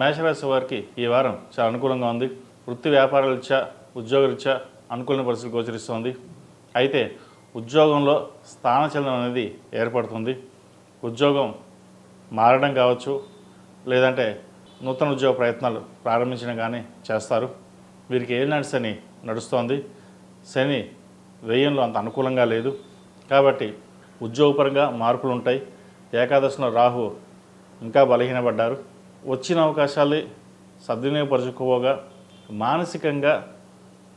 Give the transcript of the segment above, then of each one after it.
మేషరాశి వారికి ఈ వారం చాలా అనుకూలంగా ఉంది. వృత్తి వ్యాపారాల రీత్యా ఉద్యోగరీత్యా అనుకూలమైన పరిస్థితులు గోచరిస్తోంది. అయితే ఉద్యోగంలో స్థానచలనం అనేది ఏర్పడుతుంది. ఉద్యోగం మారడం కావచ్చు లేదంటే నూతన ఉద్యోగ ప్రయత్నాలు ప్రారంభించడం కానీ చేస్తారు. వీరికి ఏలినాటి శని నడుస్తోంది? శని వ్యయంలో అంత అనుకూలంగా లేదు. కాబట్టి ఉద్యోగపరంగా మార్పులు ఉంటాయి. ఏకాదశిలో రాహు ఇంకా బలహీనపడ్డారు. వచ్చిన అవకాశాలు సద్వినియోగపరచుకోగా మానసికంగా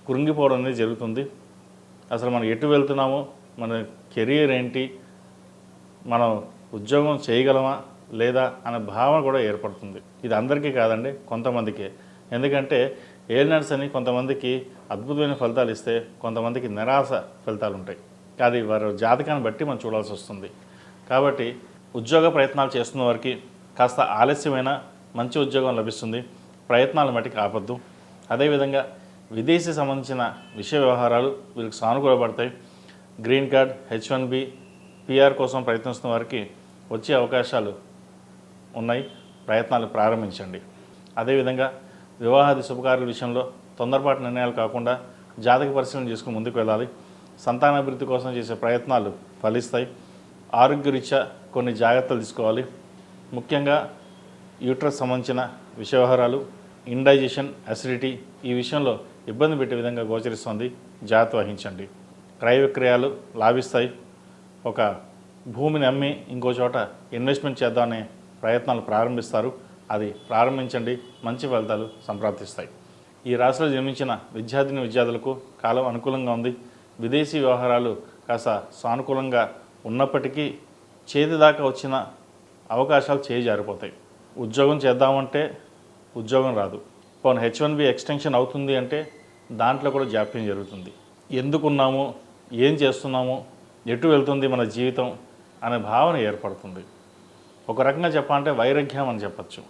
కృంగిపోవడం అనేది జరుగుతుంది. అసలు మనం ఎటు వెళ్తున్నామో మన కెరీర్ ఏంటి మనం ఉద్యోగం చేయగలమా లేదా అనే భావన కూడా ఏర్పడుతుంది. ఇది అందరికీ కాదండి కొంతమందికి. ఎందుకంటే ఏలినట్స్ అని కొంతమందికి అద్భుతమైన ఫలితాలు ఇస్తే కొంతమందికి నిరాశ ఫలితాలు ఉంటాయి. అది వారి జాతకాన్ని బట్టి మనం చూడాల్సి వస్తుంది. కాబట్టి ఉద్యోగ ప్రయత్నాలు చేస్తున్న వారికి కాస్త ఆలస్యమైన మంచి ఉద్యోగం లభిస్తుంది ప్రయత్నాలు మటుకు ఆపద్దు. అదేవిధంగా విదేశీ సంబంధించిన విషయ వ్యవహారాలు వీరికి సానుకూలపడతాయి. Green card H one B PR కోసం ప్రయత్నిస్తున్న వారికి వచ్చే అవకాశాలు ఉన్నాయి. ప్రయత్నాలు ప్రారంభించండి. అదేవిధంగా వివాహాది శుభకార్యాల విషయంలో తొందరపాటు నిర్ణయాలు కాకుండా జాతక పరిశీలన చేసుకుని ముందుకు వెళ్ళాలి. సంతానాభివృద్ధి కోసం చేసే ప్రయత్నాలు ఫలిస్తాయి. ఆరోగ్యరీత్యా కొన్ని జాగ్రత్తలు తీసుకోవాలి. ముఖ్యంగా యూట్రస్ సంబంధించిన విషయ వ్యవహారాలు ఇండైజెషన్ అసిడిటీ ఈ విషయంలో ఇబ్బంది పెట్టే విధంగా గోచరిస్తుంది. జాగ్రత్త వహించండి. క్రయ విక్రయాలు లాభిస్తాయి. ఒక భూమిని అమ్మి ఇంకో చోట ఇన్వెస్ట్మెంట్ చేద్దామనే ప్రయత్నాలు ప్రారంభిస్తారు. అది ప్రారంభించండి. మంచి ఫలితాలు సంప్రాప్తిస్తాయి. ఈ రాశిలో జన్మించిన విద్యార్థిని విద్యార్థులకు కాలం అనుకూలంగా ఉంది. విదేశీ వ్యవహారాలు కాస్త సానుకూలంగా ఉన్నప్పటికీ చేతి దాకా వచ్చిన అవకాశాలు చేజారిపోతాయి. ఉద్యోగం చేద్దామంటే ఉద్యోగం రాదు. పోనీ హెచ్ వన్ బి ఎక్స్టెన్షన్ అవుతుంది అంటే దాంట్లో కూడా జాప్యం జరుగుతుంది. ఎందుకున్నాము? ఏం చేస్తున్నాము? ఎటు వెళ్తుంది మన జీవితం? అనే భావన ఏర్పడుతుంది. ఒక రకంగా చెప్పాలంటే వైరాగ్యం అని చెప్పచ్చు.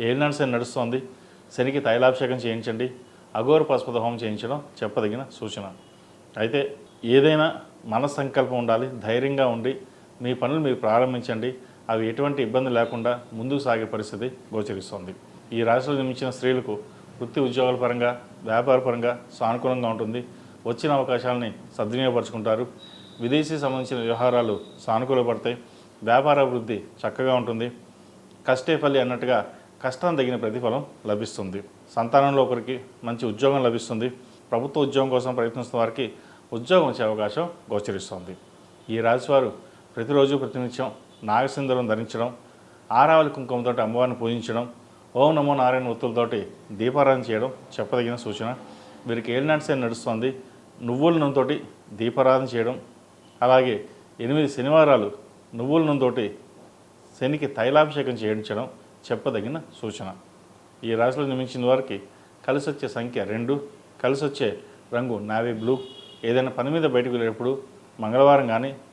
ఏలినాడు శని నడుస్తోంది. శనికి తైలాభిషేకం చేయించండి. అఘోర పశుపత హోమం చేయించడం చెప్పదగిన సూచన. అయితే ఏదైనా మన సంకల్పం ఉండాలి. ధైర్యంగా ఉండి మీ పనులు మీరు ప్రారంభించండి. అవి ఎటువంటి ఇబ్బంది లేకుండా ముందుకు సాగే పరిస్థితి గోచరిస్తోంది. ఈ రాశిలో జన్మించిన స్త్రీలకు వృత్తి ఉద్యోగాల పరంగా వ్యాపార పరంగా సానుకూలంగా ఉంటుంది. వచ్చిన అవకాశాలని సద్వినియోగపరుచుకుంటారు. విదేశీ సంబంధించిన వ్యవహారాలు సానుకూలపడతాయి. వ్యాపార అభివృద్ధి చక్కగా ఉంటుంది. కష్టే ఫలి అన్నట్టుగా కష్టం తగిన ప్రతిఫలం లభిస్తుంది. సంతానంలో ఒకరికి మంచి ఉద్యోగం లభిస్తుంది. ప్రభుత్వ ఉద్యోగం కోసం ప్రయత్నిస్తున్న వారికి ఉద్యోగం వచ్చే అవకాశం గోచరిస్తుంది. ఈ రాశివారు ప్రతిరోజు ప్రతినిత్యం నాగసింధరం ధరించడం ఆరావళి కుంకుమతో అమ్మవారిని పూజించడం ఓం నమో నారాయణ ఒత్తులతోటి దీపారాధన చేయడం చెప్పదగిన సూచన. వీరికి ఏలినాటి నడుస్తుంది. నువ్వుల నూనెతోటి దీపారాధన చేయడం అలాగే ఎనిమిది శనివారాలు నువ్వుల నూనెతోటి శనికి తైలాభిషేకం చేయించడం చెప్పదగిన సూచన. ఈ రాశిలో నిర్మించిన వారికి కలిసి వచ్చే సంఖ్య రెండు కలిసి వచ్చే రంగు నావీ బ్లూ. ఏదైనా పని మీద బయటకు వెళ్ళేటప్పుడు మంగళవారం కానీ